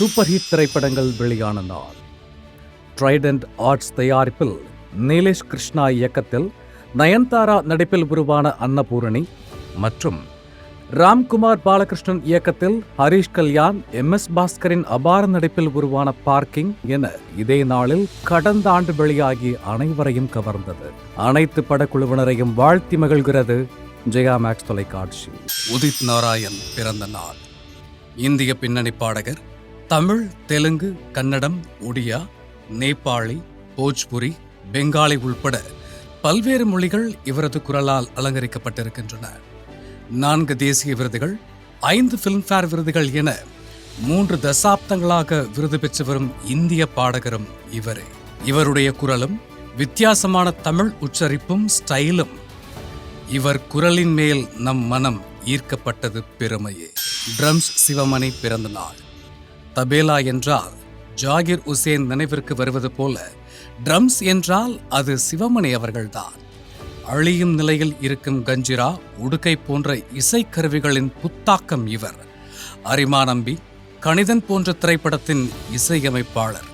Super hit திரைப்படங்கள் வெளியான நாள். ட்ரைடன்ட் ஆர்ட்ஸ் தயாரிப்பில் நீலேஷ் கிருஷ்ணா இயக்கத்தில் நயன்தாரா நடிப்பில் உருவான அன்னபூரணி மற்றும் ராம்குமார் பாலகிருஷ்ணன் இயக்கத்தில் ஹரிஷ் கல்யாண் எம் எஸ் பாஸ்கரின் அபார நடிப்பில் உருவான பார்க்கிங் என இதே நாளில் கடந்த ஆண்டு வெளியாகி அனைவரையும் கவர்ந்தது. அனைத்து படக்குழுவினரையும் வாழ்த்தி மகிழ்கிறது ஜெயா மேக்ஸ் தொலைக்காட்சி. உதித் நாராயண் பிறந்த நாள். இந்திய பின்னணி பாடகர் தமிழ் தெலுங்கு கன்னடம் ஒடியா நேபாளி போஜ்புரி பெங்காலி உள்பட பல்வேறு மொழிகள் இவரது குரலால் அலங்கரிக்கப்பட்டிருக்கின்றன. நான்கு தேசிய விருதுகள் ஐந்து ஃபிலிம்ஃபேர் விருதுகள் என மூன்று தசாப்தங்களாக விருது பெற்று வரும் இந்திய பாடகரும் இவரே. இவருடைய குரலும் வித்தியாசமான தமிழ் உச்சரிப்பும் ஸ்டைலும் இவர் குரலின் மேல் நம் மனம் ஈர்க்கப்பட்டது பெருமையே. ட்ரம்ஸ் சிவமணி பிறந்த நாள் தபேலா என்றால் ஜாகிர் உசேன் நினைவிற்கு வருவது போல ட்ரம்ஸ் என்றால் அது சிவமணி அவர்கள்தான். அழியும் நிலையில் இருக்கும் கஞ்சிரா உடுக்கை போன்ற இசைக்கருவிகளின் புத்தாக்கம் இவர். அரிமா நம்பி கணிதன் போன்ற திரைப்படத்தின் இசையமைப்பாளர்.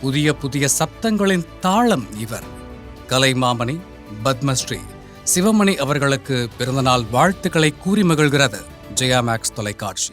புதிய புதிய சப்தங்களின் தாளம் இவர். கலைமாமணி பத்மஸ்ரீ சிவமணி அவர்களுக்கு பிறந்தநாள் வாழ்த்துக்களை கூறி மகிழ்கிறது. ஜெயா மேக்ஸ் தொலைக்காட்சி.